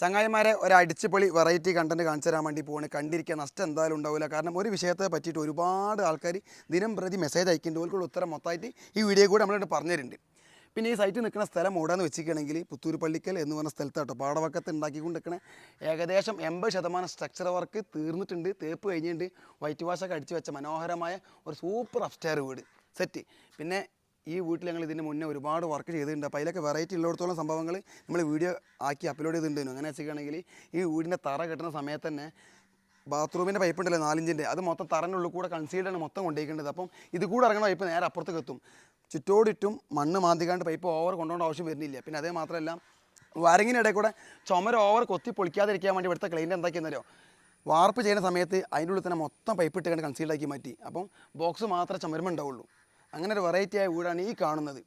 ചങ്ങായിമാരെ ഒരു അടിച്ചുപൊളി വെറൈറ്റി കണ്ടന്റ് കാണിച്ചു തരാൻ വേണ്ടി പോവാണ്. കണ്ടിരിക്കാൻ നഷ്ടം എന്തായാലും ഉണ്ടാവില്ല കാരണം ഒരു വിഷയത്തെ പറ്റിയിട്ട് ഒരുപാട് ആൾക്കാർ ദിനം പ്രതി മെസ്സേജ് അയക്കുന്നുണ്ട്. അവർക്കുള്ള ഉത്തരം മൊത്തമായിട്ട് ഈ വീഡിയോ കൂടെ നമ്മളിട്ട് പറഞ്ഞു തരുന്നുണ്ട് പിന്നെ ഈ സൈറ്റ് നിൽക്കുന്ന സ്ഥലം ഓടാന്ന് വെച്ചിരിക്കുകയാണെങ്കിൽ പുത്തൂർ പള്ളിക്കൽ എന്ന് പറഞ്ഞ സ്ഥലത്താട്ടോ പാടവക്കത്ത് ഉണ്ടാക്കിക്കൊണ്ട് നിൽക്കുന്ന ഏകദേശം എൺപത് ശതമാനം സ്ട്രക്ചർ വർക്ക് തീർന്നിട്ടുണ്ട്. തേപ്പ് കഴിഞ്ഞിട്ടുണ്ട്. വൈറ്റ് വാഷൊക്കെ അടിച്ച് വെച്ച മനോഹരമായ ഒരു സൂപ്പർ അപ്സ്റ്റെയർ വീട്. സെറ്റ് പിന്നെ ഈ വീട്ടിൽ ഞങ്ങൾ ഇതിന് മുന്നേ ഒരുപാട് വർക്ക് ചെയ്തിട്ടുണ്ട്. അപ്പോൾ അതിലൊക്കെ വെറൈറ്റി ഉള്ളിടത്തോളം സംഭവങ്ങൾ നമ്മൾ വീഡിയോ ആക്കി അപ്ലോഡ് ചെയ്തിട്ടുണ്ടായിരുന്നു അങ്ങനെ വെച്ചിട്ടുണ്ടെങ്കിൽ ഈ വീടിന്റെ തറ കെട്ടുന്ന സമയത്ത് തന്നെ ബാത്റൂമിന്റെ പൈപ്പ് ഉണ്ടല്ലോ നാലിഞ്ചിന്റെ അത് മൊത്തം തറനുള്ളിൽ കൂടെ കൺസീൽഡാണ് മൊത്തം കൊണ്ടുപോയിക്കേണ്ടത് അപ്പം ഇത് കൂടെ ഇറങ്ങുന്ന പൈപ്പ് നേരെ അപ്പുറത്തേക്ക് എത്തും. ചുറ്റോടിട്ടും മണ്ണ് മാന്തിക്കാണ്ട് പൈപ്പ് ഓവർ കൊണ്ടുപോകേണ്ട ആവശ്യം വരുന്നില്ല. പിന്നെ അതേ മാത്രമല്ല വരങ്ങിനിടയിൽ കൂടെ ചുമര ഓവർ കൊത്തി പൊളിക്കാതിരിക്കാൻ വേണ്ടി ഇവിടുത്തെ ക്ലൈന്റ് എന്താക്കിയെന്നല്ലോ വാർപ്പ് ചെയ്യുന്ന സമയത്ത് അതിന്റെ ഉള്ളിൽ തന്നെ മൊത്തം പൈപ്പ് ഇട്ട് കണ്ട് കൺസീൽഡാക്കി മാറ്റി. അപ്പം ബോക്സ് മാത്രമേ ചുമരുമ ഉണ്ടാവുള്ളൂ. അങ്ങനെ ഒരു വെറൈറ്റി ആയ വീടാണ് ഈ കാണുന്നത്.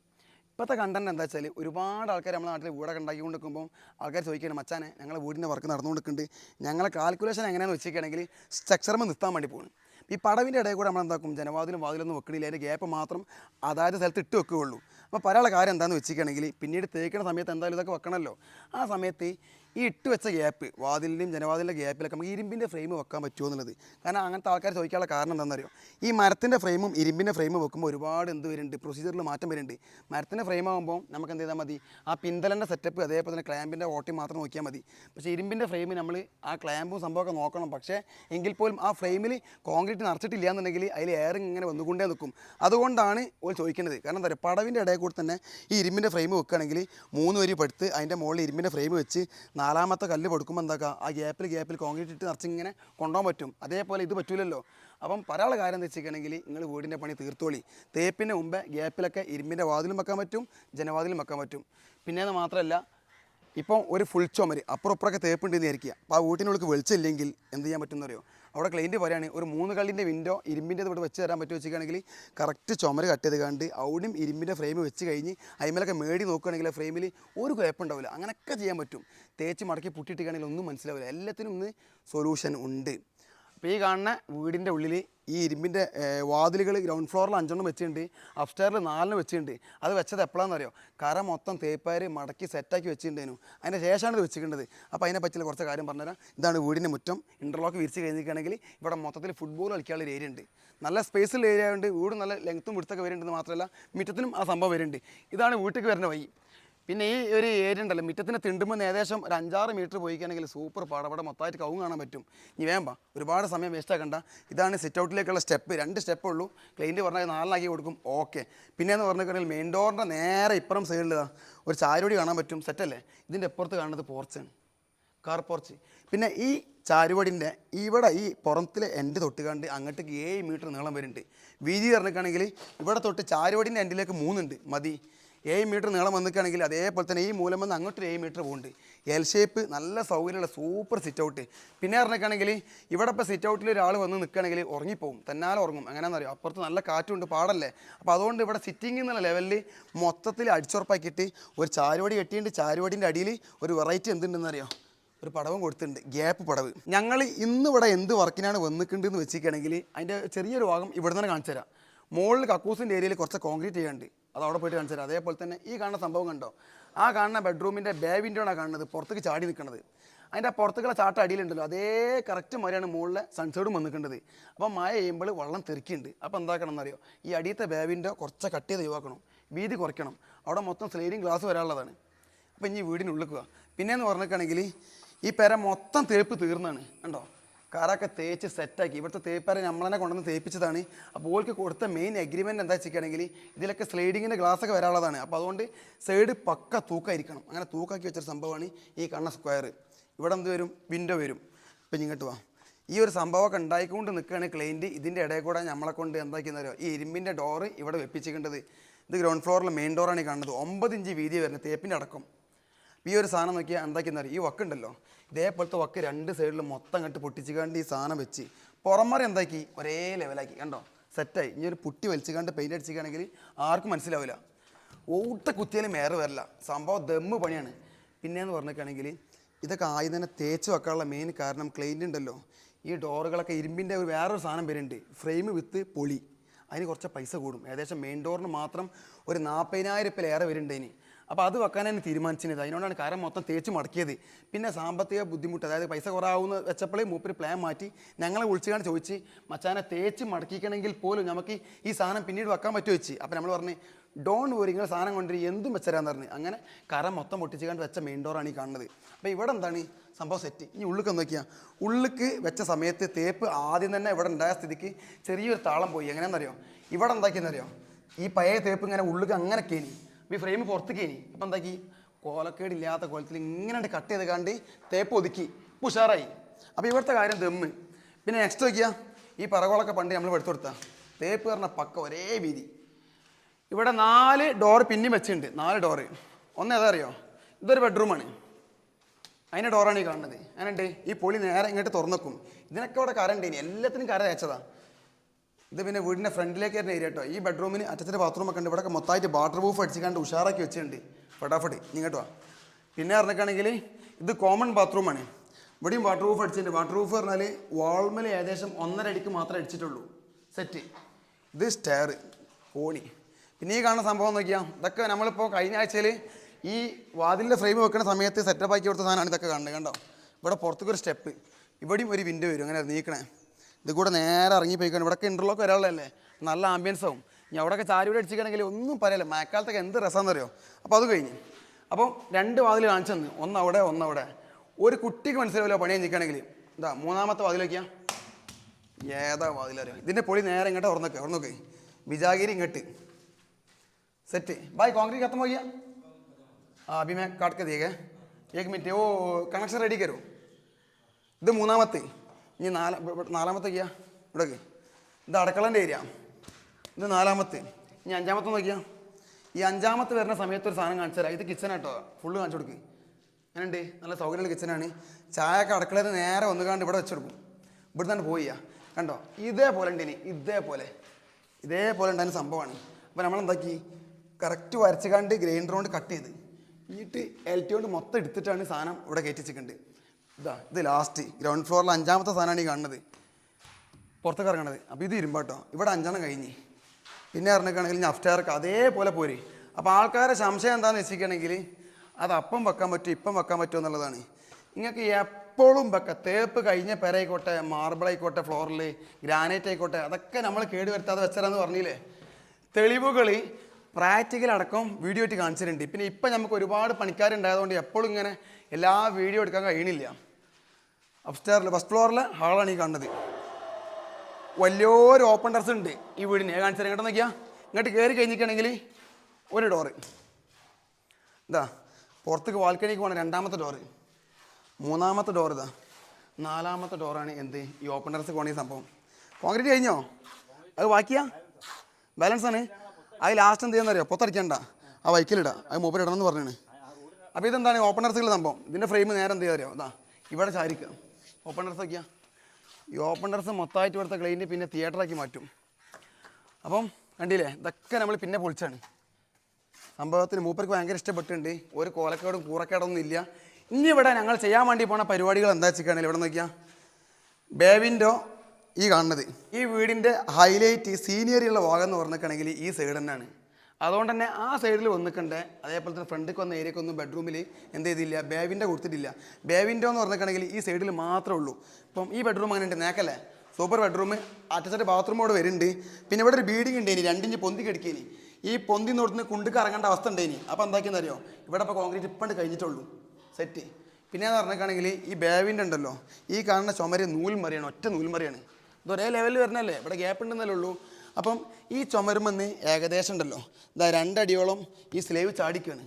ഇപ്പോഴത്തെ കണ്ടന്റ് എന്താ വെച്ചാൽ ഒരുപാട് ആൾക്കാർ നമ്മുടെ നാട്ടിൽ വീടൊക്കെ ഉണ്ടാക്കിക്കൊണ്ട് നിൽക്കുമ്പോൾ ആൾക്കാർ ചോദിക്കുകയാണ് മച്ചാനെ ഞങ്ങളെ വീടിന്റെ വർക്ക് നടന്നു നടന്നുകൊണ്ടിരിക്കുന്നുണ്ട് ഞങ്ങളെ കാൽക്കുലേഷൻ എങ്ങനെയാണെന്ന് വെച്ചിരിക്കുകയാണെങ്കിൽ സ്ട്രക്ചർമ നിർത്താൻ വേണ്ടി പോകണം ഈ പടവിന്റെ ഇടയിൽ കൂടെ നമ്മൾ എന്താക്കും ജനവാതിലും വാതിലൊന്നും വെക്കണില്ല. അതിന്റെ ഗ്യാപ്പ് മാത്രം അതായത് സ്ഥലത്ത് ഇട്ട് വെക്കുകയുള്ളൂ. അപ്പോൾ പറയാനുള്ള കാര്യം എന്താണെന്ന് വെച്ചിരിക്കുകയാണെങ്കിൽ പിന്നീട് തേക്കുന്ന സമയത്ത് എന്തായാലും ഇതൊക്കെ വെക്കണമല്ലോ. ആ സമയത്ത് ഈ ഇട്ട് വെച്ച ഗ്യാപ്പ് വാതിലിന്റെയും ജനവാതിലിന്റെ ഗ്യാപ്പിലൊക്കെ നമുക്ക് ഇരുമ്പിന്റെ ഫ്രെയിം വെക്കാൻ പറ്റുമോ എന്നുള്ളത്. കാരണം അങ്ങനത്തെ ആൾക്കാർ ചോദിക്കാനുള്ള കാരണം എന്താണെന്നറിയോ? ഈ മരത്തിന്റെ ഫ്രെയിമും ഇരുമ്പിന്റെ ഫ്രെയിമും വെക്കുമ്പോൾ ഒരുപാട് എന്ത് വരുന്നുണ്ട്? പ്രൊസീജിയറിൽ മാറ്റം വരുന്നുണ്ട്. മരത്തിന്റെ ഫ്രെയിം ആകുമ്പോൾ നമുക്ക് എന്ത് ചെയ്താൽ മതി? ആ പിന്തലന്റെ സെറ്റപ്പ് അതേപോലെ തന്നെ ക്ലാമ്പിന്റെ ഓട്ടി മാത്രം നോക്കിയാൽ മതി. പക്ഷേ ഇരുമ്പിന്റെ ഫ്രെയിം നമ്മൾ ആ ക്ലാമ്പും സംഭവമൊക്കെ നോക്കണം. പക്ഷേ എങ്കിൽ പോലും ആ ഫ്രെയിമിൽ കോൺക്രീറ്റ് നിറച്ചിട്ടില്ല എന്നുണ്ടെങ്കിൽ അതിൽ എയർ ഇങ്ങനെ വന്നുകൊണ്ടേ നിൽക്കും. അതുകൊണ്ടാണ് ഓൾ ചോദിക്കുന്നത്. കാരണം എന്താ പറയുക പടവിന്റെ ഇടയിൽ കൂടി തന്നെ ഈ ഇരുമ്പിന്റെ ഫ്രെയിം വെക്കുകയാണെങ്കിൽ മൂന്ന് വരി പടുത്ത് അതിന്റെ മുകളിൽ ഇരുമ്പിന്റെ ഫ്രെയിം വെച്ച് നാലാമത്തെ കല്ല് കൊടുക്കുമ്പോൾ എന്താക്കുക ആ ഗ്യാപ്പിൽ ഗ്യാപ്പിൽ കോൺക്രീറ്റ് ഇട്ട് നിറച്ച് ഇങ്ങനെ കൊണ്ടുപോകാൻ പറ്റും. അതേപോലെ ഇത് പറ്റൂലല്ലോ. അപ്പം പറയാനുള്ള കാര്യം എന്താ വെച്ചിട്ടുണ്ടെങ്കിൽ നിങ്ങൾ വീടിന്റെ പണി തീർത്തോളി. തേപ്പിന്റെ മുമ്പേ ഗ്യാപ്പിലൊക്കെ ഇരുമ്പിന്റെ വാതിലും വെക്കാൻ പറ്റും ജനവാതിലും വെക്കാൻ പറ്റും. പിന്നെ അത് മാത്രമല്ല ഇപ്പം ഒരു ഫുൾ ചുമര് അപ്പുറപ്പുറമൊക്കെ തേപ്പുണ്ടെന്ന് വിചാരിക്കുക. അപ്പോൾ ആ വീട്ടിനുള്ളിൽ വെളിച്ചമില്ലെങ്കിൽ എന്ത് ചെയ്യാൻ പറ്റുമെന്ന് അറിയോ? അവിടെ ക്ലൈന്റ് പറയുകയാണ് ഒരു മൂന്ന് കള്ളിന്റെ വിൻഡോ ഇരുമ്പിന്റെ ഇവിടെ വെച്ച് തരാൻ പറ്റുമോ? വെച്ചിരിക്കുകയാണെങ്കിൽ കറക്റ്റ് ചുമര് കട്ട് ചെയ്ത് കണ്ട് അവിടെയും ഇരുമ്പിന്റെ ഫ്രെയിം വെച്ച് കഴിഞ്ഞ് അതിമേലൊക്കെ മേടി നോക്കുകയാണെങ്കിൽ ഫ്രെയിമിൽ ഒരു കുഴപ്പമുണ്ടാവില്ല അങ്ങനെയൊക്കെ ചെയ്യാൻ പറ്റും. തേച്ച് മടക്കി പുട്ടിയിട്ടിക്കുകയാണെങ്കിൽ ഒന്നും മനസ്സിലാവില്ല. എല്ലാത്തിനും ഇന്ന് സൊല്യൂഷൻ ഉണ്ട്. അപ്പോൾ ഈ കാണുന്ന വീടിന്റെ ഉള്ളിൽ ഈ ഇരുമ്പിന്റെ വാതിലുകൾ ഗ്രൗണ്ട് ഫ്ലോറിൽ അഞ്ചെണ്ണം വെച്ചിട്ടുണ്ട്. അപ്സ്റ്റേറിൽ നാലെണ്ണം വെച്ചിട്ടുണ്ട്. അത് വെച്ചത് എപ്പോഴാണെന്ന് അറിയോ കര മൊത്തം തേപ്പാർ മടക്കി സെറ്റാക്കി വെച്ചിട്ടുണ്ടായിരുന്നു. അതിന്റെ ശേഷമാണ് ഇത് വെച്ചിട്ടുണ്ട് അപ്പോൾ അതിനെ പറ്റിയുള്ള കുറച്ച് കാര്യം പറഞ്ഞുതരാം. ഇതാണ് വീടിന്റെ മുറ്റം. ഇന്റർലോക്ക് വിരിച്ച് കഴിഞ്ഞിരിക്കുകയാണെങ്കിൽ ഇവിടെ മൊത്തത്തിൽ ഫുട്ബോൾ കളിക്കാനുള്ള ഏരിയ ഉണ്ട്. നല്ല സ്പേസിൽ ഏരിയ ഉണ്ട് വീട് നല്ല ലെങ്ത്തും വിടുത്തൊക്കെ വരുന്നുണ്ടെന്ന് മാത്രമല്ല മുറ്റത്തിനും ആ സംഭവം വരുന്നുണ്ട്. ഇതാണ് വീട്ടിലേക്ക് വരുന്ന വഴി. പിന്നെ ഈ ഒരു ഏരിയ ഉണ്ടല്ലോ മുറ്റത്തിന്റെ തിണ്ടുമ്പോൾ ഏകദേശം ഒരു അഞ്ചാറ് മീറ്റർ പോയിക്കുകയാണെങ്കിൽ സൂപ്പർ പാടം അവിടെ മൊത്തമായിട്ട് കവും കാണാൻ പറ്റും. ഇനി വേമ്പ ഒരുപാട് സമയം വേസ്റ്റ് ആക്കണ്ട. ഇതാണ് സിറ്റ് ഔട്ടിലേക്കുള്ള സ്റ്റെപ്പ് രണ്ട് സ്റ്റെപ്പ് ഉള്ളൂ. ക്ലൈന്റ് പറഞ്ഞാൽ നാലിലാക്കി കൊടുക്കും ഓക്കെ പിന്നെ എന്ന് പറഞ്ഞിട്ടുണ്ടെങ്കിൽ മെയിൻ ഡോറിന്റെ നേരെ ഇപ്പുറം സൈഡിൽ ഒരു ചാരുവടി കാണാൻ പറ്റും സെറ്റല്ലേ ഇതിന്റെ ഇപ്പുറത്ത് കാണുന്നത് പോർച്ചാണ് കാർ പോർച്ച് പിന്നെ ഈ ചാരുവടിന്റെ ഇവിടെ ഈ പുറത്തിലെ എന്റെ തൊട്ട് കണ്ട് അങ്ങോട്ടേക്ക് ഏഴ് മീറ്റർ നീളം വരുന്നുണ്ട്. വീതി പറഞ്ഞിട്ടാണെങ്കിൽ ഇവിടെ തൊട്ട് ചാരുവടിന്റെ എൻഡിലേക്ക് മൂന്നുണ്ട് മതി. ഏഴ് മീറ്റർ നീളം വന്നിക്കുകയാണെങ്കിൽ അതേപോലെ തന്നെ ഈ മൂലം വന്ന് അങ്ങോട്ട് ഏഴ് മീറ്റർ പോകുന്നുണ്ട്. എൽ ഷേപ്പ് നല്ല സൗകര്യമുള്ള സൂപ്പർ സിറ്റ് ഔട്ട് പിന്നെ പറഞ്ഞിട്ടാണെങ്കിൽ ഇവിടെ ഇപ്പോൾ സിറ്റ് ഔട്ടിൽ ഒരാൾ വന്ന് നിൽക്കുകയാണെങ്കിൽ ഉറങ്ങിപ്പോവും. തന്നാലും ഉറങ്ങും. എങ്ങനെയാണെന്ന് അറിയാം അപ്പുറത്ത് നല്ല കാറ്റുണ്ട് പാടല്ലേ? അപ്പോൾ അതുകൊണ്ട് ഇവിടെ സിറ്റിംഗ് എന്നുള്ള ലെവലിൽ മൊത്തത്തിൽ അടിച്ചുറപ്പാക്കിയിട്ട് ഒരു ചാരുവടി കെട്ടിയിട്ട് ചാരുവടിന്റെ അടിയിൽ ഒരു വെറൈറ്റി എന്തുണ്ടെന്ന് അറിയാം ഒരു പടവും കൊടുത്തിട്ടുണ്ട്. ഗ്യാപ്പ് പടവ്. ഞങ്ങൾ ഇന്ന് ഇവിടെ എന്ത് വർക്കിനാണ് വന്നിട്ടുണ്ടെന്ന് വെച്ചിരിക്കുകയാണെങ്കിൽ അതിന്റെ ചെറിയൊരു ഭാഗം ഇവിടെ തന്നെ കാണിച്ചു തരാം മുകളിൽ കക്കൂസിന്റെ ഏരിയയിൽ കുറച്ച് കോൺക്രീറ്റ് ചെയ്യാനുണ്ട്. അത് അവിടെ പോയിട്ട് കാണിച്ചു തരാം. അതേപോലെ തന്നെ ഈ കാണുന്ന സംഭവം കണ്ടോ? ആ കാണുന്ന ബെഡ്റൂമിന്റെ ബേ വിൻഡോയാണ് കാണുന്നത്. പുറത്തേക്ക് ചാടി നിൽക്കുന്നത് അതിന്റെ പുറത്തേക്കുള്ള ചാട്ട അടിയിലുണ്ടല്ലോ. അതേ കറക്റ്റ് മരയാണ് മുകളിലെ സൺസൈഡും വന്നിട്ടുള്ളത് അപ്പോൾ മഴ ചെയ്യുമ്പോൾ വെള്ളം തെറിക്കുന്നുണ്ട്. അപ്പോൾ എന്താക്കണം എന്നറിയോ ഈ അടിയത്തെ ബേ വിൻഡോ കുറച്ച് കട്ട് ചെയ്ത് ഒഴിവാക്കണം. വീതി കുറയ്ക്കണം. അവിടെ മൊത്തം സ്ലൈഡിങ് ഗ്ലാസ് വരാനുള്ളതാണ്. അപ്പോൾ ഇനി വീടിനുള്ളിൽ പോവുക പിന്നെയെന്ന് പറഞ്ഞിട്ടാണെങ്കിൽ ഈ പെര മൊത്തം തേപ്പ് തീർന്നാണ് കണ്ടോ? കാറൊക്കെ തേച്ച് സെറ്റാക്കി. ഇവിടുത്തെ തേപ്പര നമ്മളെന്നെ കൊണ്ടുവന്ന് തേപ്പിച്ചതാണ്. അപ്പോൾ ഓൾക്ക് കൊടുത്ത മെയിൻ എഗ്രിമെന്റ് എന്താ വെച്ചിരിക്കുകയാണെങ്കിൽ ഇതിലൊക്കെ സ്ലൈഡിങ്ങിന്റെ ഒക്കെ വരാനുള്ളതാണ്. അപ്പോൾ അതുകൊണ്ട് സൈഡ് പക്ക തൂക്കായിരിക്കണം. അങ്ങനെ തൂക്കാക്കി വെച്ചൊരു സംഭവമാണ് ഈ കണ്ണ സ്ക്വയർ ഇവിടെ എന്ത് വരും? വിൻഡോ വരും. ഇപ്പം ഇങ്ങോട്ട് വാ. ഈ ഒരു സംഭവമൊക്കെ ഉണ്ടായിക്കൊണ്ട് നിൽക്കുകയാണ് ക്ലൈന്റ് ഇതിന്റെ ഇടയിൽ കൂടെ നമ്മളെ കൊണ്ട് എന്താക്കിയെന്നറിയോ ഈ ഇരുമ്പിന്റെ ഡോറ് ഇവിടെ വെപ്പിച്ചിരിക്കേണ്ടത്. ഇത് ഗ്രൗണ്ട് ഫ്ലോറിലെ മെയിൻ ഡോറാണ് കാണുന്നത്. ഒമ്പത് ഇഞ്ച് വീതി വരുന്നത് തേപ്പിന്റെ അടക്കം. ഈ ഒരു സാധനം നോക്കിയാൽ എന്താക്കിയെന്നറിയാം ഈ വക്കുണ്ടല്ലോ. ഇതേപോലത്തെ വക്ക് രണ്ട് സൈഡിൽ മൊത്തം കണ്ട് പൊട്ടിച്ച് കണ്ട് ഈ സാധനം വെച്ച് പുറമറി എന്താക്കി? ഒരേ ലെവലാക്കി കണ്ടോ? സെറ്റായി ഇനി ഒരു പുട്ടി വലിച്ചു കണ്ട് പെയിന്റ് അടിച്ചിരിക്കുകയാണെങ്കിൽ ആർക്കും മനസ്സിലാവില്ല ഓട്ട കുത്തിയാലും മേറ് വരില്ല സംഭവം ദമ്മ് പണിയാണ്. പിന്നെയെന്ന് പറഞ്ഞിട്ടാണെങ്കിൽ ഇതൊക്കെ ആയി തന്നെ തേച്ച് വെക്കാനുള്ള മെയിൻ കാരണം ക്ലെയിന്റ് ഉണ്ടല്ലോ. ഈ ഡോറുകളൊക്കെ ഇരുമ്പിന്റെ ഒരു വേറൊരു സാധനം വരുന്നുണ്ട് ഫ്രെയിം വിത്ത് പൊളി. അതിന് കുറച്ച് പൈസ കൂടും. ഏകദേശം മെയിൻ ഡോറിന് മാത്രം ഒരു നാൽപ്പതിനായിരം ഉപ്പിലേറെ വരുന്നുണ്ട് ഇനി അപ്പോൾ അത് വെക്കാൻ തന്നെ തീരുമാനിച്ചത് അതിനോടാണ് കാരം മൊത്തം തേച്ച് മടക്കിയത്. പിന്നെ സാമ്പത്തിക ബുദ്ധിമുട്ട് അതായത് പൈസ കുറവാകുന്ന വെച്ചപ്പോഴേ മൂപ്പര് പ്ലാൻ മാറ്റി. ഞങ്ങളെ വിളിച്ചുകൊണ്ട് ചോദിച്ച് മച്ചാനെ തേച്ച് മടക്കിക്കണമെങ്കിൽ പോലും നമുക്ക് ഈ സാധനം പിന്നീട് വെക്കാൻ പറ്റുമോ? വെച്ച് അപ്പോൾ നമ്മൾ പറഞ്ഞ് ഡോൺ വരി നിങ്ങൾ സാധനം കൊണ്ടുവരും എന്തും വെച്ചരാന്ന് പറഞ്ഞ്. അങ്ങനെ കരം മൊത്തം പൊട്ടിച്ചുകൊണ്ട് വെച്ച മെയിൻ ഡോറാണ് ഈ കാണുന്നത്. അപ്പോൾ ഇവിടെ എന്താണ്? സംഭവം സെറ്റ് ഇനി ഉള്ളിക്ക് നോക്കിയാൽ ഉള്ളിക്ക് വെച്ച സമയത്ത് തേപ്പ് ആദ്യം തന്നെ ഇവിടെ ഉണ്ടായ സ്ഥിതിക്ക് ചെറിയൊരു താളം പോയി. എങ്ങനെയാണെന്നറിയോ? ഇവിടെ എന്താക്കിയെന്നറിയോ? ഈ പഴയ തേപ്പ് ഇങ്ങനെ ഉള്ളിക്ക് അങ്ങനെ കേനി ഈ ഫ്രെയിം പുറത്ത് കേനി അപ്പം എന്താക്കി? കോലക്കേടില്ലാത്ത കോലത്തിൽ ഇങ്ങനെ കട്ട് ചെയ്ത് കണ്ട് തേപ്പ് ഒതുക്കി. ഉഷാറായി. അപ്പോൾ ഇവിടുത്തെ കാര്യം ദമ്മ്. പിന്നെ നെക്സ്റ്റ് നോക്കിയാൽ ഈ പറകോളൊക്കെ പണ്ട് നമ്മൾ എടുത്തു കൊടുത്താൽ തേപ്പ് പറഞ്ഞ പക്ക ഒരേ വീതി. ഇവിടെ നാല് ഡോർ പിന്നെയും വെച്ചിട്ടുണ്ട് നാല് ഡോറ് ഒന്ന് ഏതാ അറിയോ? ഇതൊരു ബെഡ്റൂമാണ് അതിന്റെ ഡോറാണ് ഈ കാണുന്നത്. അങ്ങനെയുണ്ട് ഈ പൊളി നേരെ ഇങ്ങോട്ട് തുറന്നേക്കും. ഇതിനൊക്കെ ഇവിടെ കരണ്ട് ഇനി. എല്ലാത്തിനും കര അയച്ചതാ. ഇത് പിന്നെ വീടിന്റെ ഫ്രണ്ടിലേക്ക് തന്നെ ഏരിയ കേട്ടോ ഈ ബെഡ്റൂമിന് അറ്റത്തിന്റെ ബാത്റൂം ഒക്കെ ഉണ്ട്. ഇവിടെ മൊത്തമായിട്ട് വാട്ടർ പ്രൂഫ് അടിച്ചിക്കാണ്ട് ഉഷാറാക്കി വെച്ചിട്ടുണ്ട്. ഫട്ടാഫട്ട് ഇങ്ങോട്ട് പിന്നെ പറഞ്ഞിട്ടാണെങ്കിൽ ഇത് കോമൺ ബാത്റൂമാണ് ഇവിടെയും വാട്ടർ പ്രൂഫ് അടിച്ചിട്ടുണ്ട് വാട്ടർ പ്രൂഫ് പറഞ്ഞാൽ വാൾമേൽ ഏകദേശം ഒന്നര അടിക്ക് മാത്രമേ അടിച്ചിട്ടുള്ളൂ. സെറ്റ് ഇത് സ്റ്റെയർ കോണി. പിന്നെ ഈ കാണുന്ന സംഭവം നോക്കിയാൽ ഇതൊക്കെ നമ്മളിപ്പോൾ കഴിഞ്ഞ ആഴ്ചയിൽ ഈ വാതിലിന്റെ ഫ്രെയിം വെക്കുന്ന സമയത്ത് സെറ്റപ്പ് ആക്കി കൊടുത്ത സാധനമാണ് ഇതൊക്കെ കാണുന്നത്. കണ്ടോ? ഇവിടെ പുറത്തേക്ക് ഒരു സ്റ്റെപ്പ് ഇവിടെയും ഒരു വിൻഡോ വരും. അങ്ങനെ നീക്കണേ. ഇത് കൂടെ നേരെ ഇറങ്ങി പോയിക്കണം ഇവിടെയൊക്കെ ഇൻ്റർലോക്ക് വരാനുള്ളതല്ലേ നല്ല ആംബിയൻസ് ആവും ഇനി അവിടെയൊക്കെ ചാരിവിടെ അടിച്ചിക്കണമെങ്കിൽ ഒന്നും പറയല്ല മഴക്കാലത്തൊക്കെ എന്ത് രസമാണെന്ന് അറിയോ അപ്പോൾ അത് കഴിഞ്ഞ് അപ്പം രണ്ട് വാതിൽ കാണിച്ചു തന്നു ഒന്ന് അവിടെ ഒന്ന് അവിടെ ഒരു കുട്ടിക്ക് മനസ്സിലാവില്ല പണി നിൽക്കണമെങ്കിൽ ഇതാ മൂന്നാമത്തെ വാതിൽ വയ്ക്കാം ഏതാ വാതിലറിയാം ഇതിൻ്റെ പൊളി നേരെ ഇങ്ങോട്ട് തുറന്നൊക്കെ തുറന്നൊക്കെ വിജാഗിരി ഇങ്ങോട്ട് सेट भाई कॉन्क्रीट खत्म हो गया हाँ अभी मैं काट के दिएगा एक मिनट वो कनेक्शन रेडी करो ഇത് മൂന്നാമത്തെ ഇനി നാല നാലാമത്തെ നോക്കിയാ. ഇവിടെ ഇത് അടക്കളന്റെ ഏരിയ ഇത് നാലാമത്തെ. ഇനി അഞ്ചാമത്തെ നോക്കിയാ. ഈ അഞ്ചാമത്തെ വരുന്ന സമയത്ത് ഒരു സാധനം കാണിച്ചു തരാം. ഇത് കിച്ചനാട്ടോ ഫുള്ള് കാണിച്ചു കൊടുക്കും. അങ്ങനെയുണ്ട് നല്ല സൗകര്യമുള്ള കിച്ചനാണ് ചായയൊക്കെ അടുക്കളയിൽ നേരെ വന്നുകാണ്ട് ഇവിടെ വെച്ചെടുക്കും ഇവിടെ തന്നെ പോയി കണ്ടോ? ഇതേപോലെ ഉണ്ട് ഇനി ഇതേപോലെ. ഇതേപോലെ ഉണ്ടായ സംഭവമാണ്. അപ്പോൾ നമ്മളെന്താക്കി കറക്റ്റ് വരച്ചുകാണ്ട് ഗ്രൈൻഡർ കൊണ്ട് കട്ട് ചെയ്ത്. എന്നിട്ട് എൽ ടി കൊണ്ട് മൊത്തം എടുത്തിട്ടാണ് സാധനം ഇവിടെ കയറ്റിച്ചിട്ടുണ്ട് ഇതാ ഇത് ലാസ്റ്റ് ഗ്രൗണ്ട് ഫ്ലോറിൽ അഞ്ചാമത്തെ സാധനമാണ് ഈ കാണുന്നത്. പുറത്തേക്ക് ഇറങ്ങണത്. അപ്പോൾ ഇത് ഇരുമ്പാട്ടോ ഇവിടെ അഞ്ചെണ്ണം കഴിഞ്ഞ്. പിന്നെ ഇറങ്ങുകയാണെങ്കിൽ അഫ്റ്റാർക്ക് അതേപോലെ പോരെ. അപ്പോൾ ആൾക്കാരെ സംശയം എന്താണെന്ന് വെച്ചിരിക്കുകയാണെങ്കിൽ അത് അപ്പം വെക്കാൻ പറ്റും ഇപ്പം വെക്കാൻ പറ്റുമോ എന്നുള്ളതാണ്. നിങ്ങൾക്ക് എപ്പോഴും വെക്കാം. തേപ്പ് കഴിഞ്ഞ പെരയിക്കോട്ടെ മാർബിൾ ആയിക്കോട്ടെ ഫ്ലോറിൽ ഗ്രാനൈറ്റ് ആയിക്കോട്ടെ അതൊക്കെ നമ്മൾ കേട് വരുത്താതെ വെച്ചരാന്ന് പറഞ്ഞില്ലേ? തെളിവുകൾ പ്രാക്ടിക്കൽ അടക്കം വീഡിയോ ആയിട്ട് കാണിച്ചിട്ടുണ്ട്. പിന്നെ ഇപ്പം നമുക്ക് ഒരുപാട് പണിക്കാരുണ്ടായതുകൊണ്ട് എപ്പോഴും ഇങ്ങനെ എല്ലാ വീഡിയോ എടുക്കാൻ കഴിയണില്ല. അപ്സ്റ്റേറിൽ ഫസ്റ്റ് ഫ്ലോറിൽ ഹാളാണ് ഈ കാണുന്നത്. വലിയൊരു ഓപ്പൺ ടെറസ് ഉണ്ട് ഈ വീടിന്. കാണിച്ചു തരാം. ഇങ്ങോട്ട് നോക്കിയാൽ ഇങ്ങോട്ട് കയറി കഴിഞ്ഞിട്ടുണ്ടെങ്കിൽ ഒരു ഡോറ് ഇതാ പുറത്തേക്ക് വാൽക്കണിക്ക് പോകണം രണ്ടാമത്തെ ഡോറ് മൂന്നാമത്തെ ഡോർ ഇതാ. നാലാമത്തെ ഡോറാണ് എന്ത്? ഈ ഓപ്പൺ ടെറസ് പോകണ ഈ സംഭവം. കോൺക്രീറ്റ് കഴിഞ്ഞോ? അത് ബാക്കിയാ? ബാലൻസ് ആണ്. അത് ലാസ്റ്റ് എന്ത് ചെയ്യുന്നറിയോ? പുറത്തടിക്കണ്ട ആ വൈക്കിലിടാ അത് മൂപ്പരിടണം എന്ന് പറഞ്ഞാണ്. അപ്പോൾ ഇതെന്താണ്? ഓപ്പൺ ടെറസിലുള്ള സംഭവം. ഇതിന്റെ ഫ്രെയിം നേരെ എന്ത് ചെയ്യാറിയോ അതാ ഇവിടെ ചാരിക്കുക. ഓപ്പൺ ടെറസ് ഈ ഓപ്പൺ ടെറസ് മൊത്തമായിട്ട് ഇവിടുത്തെ ക്ലൈന്റ് പിന്നെ തിയേറ്ററാക്കി മാറ്റും. അപ്പം കണ്ടില്ലേ ഇതൊക്കെ നമ്മൾ പിന്നെ പൊളിച്ചാണ്. സംഭവത്തിന് മൂപ്പർക്ക് ഭയങ്കര ഇഷ്ടപ്പെട്ടിട്ടുണ്ട്. ഒരു കോലക്കേടും കൂറക്കേടൊന്നും ഇല്ല. ഇനി ഇവിടെ ഞങ്ങൾ ചെയ്യാൻ വേണ്ടി പോണ പരിപാടികൾ എന്താ വെച്ചിട്ടാണെങ്കിൽ ഇവിടെ നോക്കിയാൽ ബേവിൻഡോ ഈ കാണുന്നത്. ഈ വീടിന്റെ ഹൈലൈറ്റ് സീനിയറിയുള്ള ഭാഗം എന്ന് പറഞ്ഞിട്ടുണ്ടെങ്കിൽ ഈ സൈഡ് തന്നെയാണ്. അതുകൊണ്ട് തന്നെ ആ സൈഡിൽ വന്നിട്ടുണ്ട് അതേപോലെ തന്നെ ഫ്രണ്ടിലേക്ക് വന്ന ഏരിയക്ക് ഒന്നും ബെഡ്റൂമിൽ എന്ത് ചെയ്തില്ല ബേവിന്റെ കൊടുത്തിട്ടില്ല. ബേവിന്റെ എന്ന് പറഞ്ഞിട്ടുണ്ടെങ്കിൽ ഈ സൈഡിൽ മാത്രമേ ഉള്ളൂ. ഇപ്പം ഈ ബെഡ്റൂം അങ്ങനെ ഉണ്ട് നേക്കല്ലേ? സൂപ്പർ ബെഡ്റൂം അറ്റത്തെ ബാത്റൂം അവിടെ വരുന്നുണ്ട്. പിന്നെ ഇവിടെ ഒരു ബീഡിങ് ഉണ്ട് ഇനി രണ്ടിഞ്ച് പൊന്തി കെടുക്കേനി. ഈ പൊന്തി നോട്ടുന്ന കുണ്ടുക്ക് ഇറങ്ങേണ്ട അവസ്ഥ ഉണ്ടേനി. അപ്പോൾ എന്താക്കിയെന്ന് അറിയോ? ഇവിടെ ഇപ്പോൾ കോൺക്രീറ്റ് ഇപ്പം കഴിഞ്ഞിട്ടുള്ളൂ. സെറ്റ് പിന്നെ എന്ന് പറഞ്ഞിട്ടാണെങ്കിൽ ഈ ബേവിന്റെ ഉണ്ടല്ലോ. ഈ കാണുന്ന ചുമര് നൂൽമറിയാണ്. ഒറ്റ നൂൽമറിയാണ്. ഇത് ഒരേ ലെവലിൽ വരണല്ലേ? ഇവിടെ ഗ്യാപ്പ് ഉണ്ടെന്നല്ലേ ഉള്ളൂ. അപ്പം ഈ ചുമരുമെന്ന് ഏകദേശം ഉണ്ടല്ലോ. ഇതാ രണ്ടടിയോളം ഈ സ്ലേവ് ചാടിക്കുകയാണ്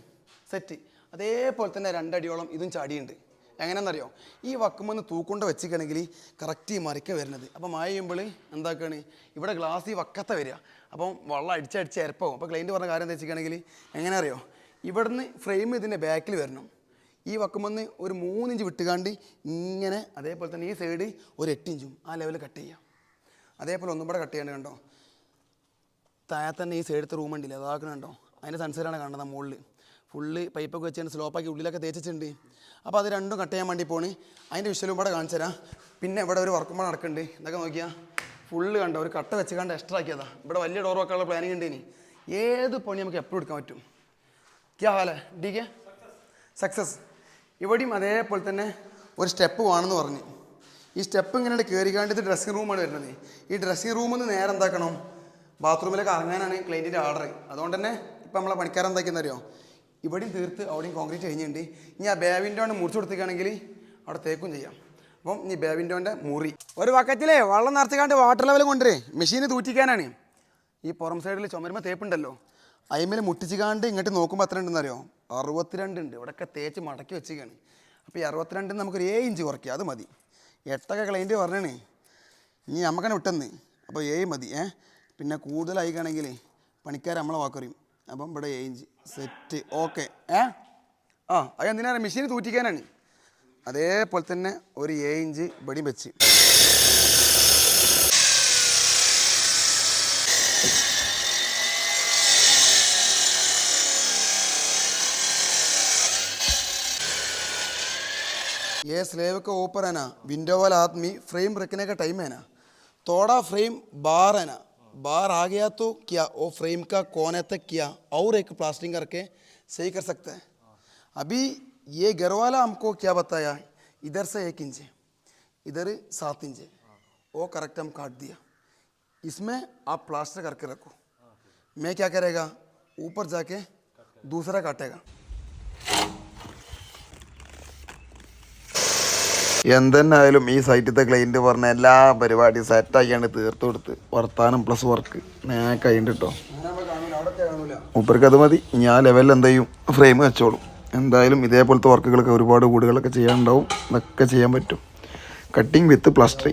സെറ്റ് അതേപോലെ തന്നെ രണ്ടടിയോളം ഇതും ചാടിയുണ്ട്. എങ്ങനെയാണെന്നറിയോ? ഈ വക്കുമെന്ന് തൂക്കൊണ്ട് വെച്ചിക്കണമെങ്കിൽ കറക്റ്റ് മറിക്ക വരുന്നത്. അപ്പം മഴ ചെയ്യുമ്പോൾ എന്താക്കുകയാണ് ഇവിടെ ഗ്ലാസ് ഈ വക്കത്തെ വരിക. അപ്പം വെള്ളം അടിച്ചടിച്ച് ഇരപ്പാവും അപ്പോൾ ക്ലൈന്റ് പറഞ്ഞ കാര്യം എന്താ വെച്ചിട്ടുണ്ടെങ്കിൽ എങ്ങനെ അറിയോ ഇവിടുന്ന് ഫ്രെയിം ഇതിന്റെ ബാക്കിൽ വരണം. ഈ വക്കുമെന്ന് ഒരു മൂന്നിഞ്ച് വിട്ടുകാണ്ട് ഇങ്ങനെ അതേപോലെ തന്നെ ഈ സൈഡ് ഒരു എട്ടിഞ്ചും ആ ലെവലിൽ കട്ട് ചെയ്യാം. അതേപോലെ ഒന്നും കൂടെ കട്ട് ചെയ്യേണ്ടത് കണ്ടോ? താഴെ തന്നെ ഈ സൈഡത്തെ റൂം ഉണ്ടല്ലേ? അതാക്കണുണ്ടോ അതിന്റെ സൺസൈഡാണ് കാണുന്നത് മുകളിൽ ഫുള്ള് പൈപ്പൊക്കെ വെച്ചാണ് സ്ലോപ്പാക്കി ഉള്ളിലൊക്കെ തേച്ചിട്ടുണ്ട്. അപ്പോൾ അത് രണ്ടും കട്ട് ചെയ്യാൻ വേണ്ടി പോണി. അതിന്റെ വിഷ്വലും കൂടെ കാണിച്ചു തരാം. പിന്നെ ഇവിടെ ഒരു വർക്കും നടക്കുന്നുണ്ട്. ഇതൊക്കെ നോക്കിയാൽ ഫുള്ള് കണ്ടോ? ഒരു കട്ട വെച്ച് കണ്ട് എക്സ്ട്രാ ആക്കിയതാ. ഇവിടെ വലിയ ഡോർ വെക്കാനുള്ള പ്ലാനിങ് ഉണ്ട് ഇനി. ഏത് പണി നമുക്ക് എപ്പോഴും എടുക്കാൻ പറ്റും? ക്യാ ഹാല? ഡി കെ സക്സസ് ഇവിടെയും അതേപോലെ തന്നെ ഒരു സ്റ്റെപ്പ് വേണമെന്ന് പറഞ്ഞു. ഈ സ്റ്റെപ്പ് ഇങ്ങനെ കയറിക്കാണ്ട് ഇത് ഡ്രസ്സിംഗ് റൂമാണ് വരുന്നത്. ഈ ഡ്രസ്സിംഗ് റൂമിൽ നിന്ന് നേരെ എന്താക്കണം? ബാത്റൂമിലൊക്കെ ഇറങ്ങാനാണ് ക്ലൈന്റിന്റെ ഓർഡർ അതുകൊണ്ട് തന്നെ ഇപ്പം നമ്മളെ പണിക്കാരൻ എന്താക്കിയെന്ന് അറിയോ ഇവിടെയും തീർത്ത് അവിടെയും കോൺക്രീറ്റ് കഴിഞ്ഞിട്ടുണ്ട് ഇനി ആ ബേവിന്റോണ്ട് മുറിച്ച് കൊടുത്തിക്കുകയാണെങ്കിൽ അവിടെ തേക്കും ചെയ്യാം. അപ്പം ഇനി ബേവിന്റോന്റെ മുറി. ഒരു വക്കത്തിലേ വെള്ളം നിറച്ചിക്കാണ്ട് വാട്ടർ ലെവൽ കൊണ്ടുവരേ. മെഷീന് തൂറ്റിക്കാനാണ്. ഈ പുറം സൈഡിൽ ചുമരുമ്പോൾ തേപ്പുണ്ടല്ലോ അയിമേൽ മുട്ടിച്ചിക്കാണ്ട് ഇങ്ങോട്ട് നോക്കുമ്പോൾ എത്ര ഉണ്ടെന്ന് അറിയോ അറുപത്തിരണ്ട് ഉണ്ട്. ഇവിടെയൊക്കെ തേച്ച് മടക്കി വെച്ചിരിക്കുകയാണ്. അപ്പോൾ ഈ അറുപത്തിരണ്ടിന് നമുക്കൊരു ഏഴ് ഇഞ്ച് കുറയ്ക്കുക അത് മതി. എട്ടൊക്കെ ക്ലൈന്റ് പറഞ്ഞാണ്. ഇനി നമുക്കാണ് വിട്ടെന്ന്. അപ്പോൾ ഏഴ് മതി ഏ? പിന്നെ കൂടുതലായിക്കാണെങ്കിൽ പണിക്കാർ നമ്മളെ വാക്കറിയും അപ്പം ഇവിടെ ഏഴ് ഇഞ്ച് സെറ്റ് ഓക്കെ ഏ ആ അത് എന്തിനാണ് മെഷീൻ തൂറ്റിക്കാനാണ് അതേപോലെ തന്നെ ഒരു ഏഴ് ഇഞ്ച് ഇവിടെയും വെച്ച് ये स्लेब का ऊपर है ना विंडो वाला आदमी फ्रेम रखने का टाइम है ना थोड़ा फ्रेम बाहर है ना बाहर आ गया तो क्या वो फ्रेम का कोने तक किया? और एक प्लास्टिंग करके सही कर सकते हैं। अभी ये घर वाला हमको क्या बताया? इधर से एक इंच इधर सात इंच वो करेक्ट हम काट दिया। इसमें आप प्लास्टर करके रखो। मैं क्या करेगा? ऊपर जाके दूसरा काटेगा। എന്തെന്നായാലും ഈ സൈറ്റിലത്തെ ക്ലൈന്റ് പറഞ്ഞ എല്ലാ പരിപാടിയും സെറ്റാക്കിയാണ് തീർത്തു കൊടുത്ത് വർത്താനം പ്ലസ് വർക്ക് ഞാൻ കഴിഞ്ഞിട്ട് കേട്ടോ മൂപ്പർക്ക് അത് മതി. ഞാൻ ലെവലിൽ എന്ത് ചെയ്യും ഫ്രെയിം വെച്ചോളും. എന്തായാലും ഇതേപോലത്തെ വർക്കുകളൊക്കെ ഒരുപാട് വീടുകളൊക്കെ ചെയ്യാനുണ്ടാവും. അതൊക്കെ ചെയ്യാൻ പറ്റും. കട്ടിങ് വിത്ത് പ്ലാസ്റ്ററിങ്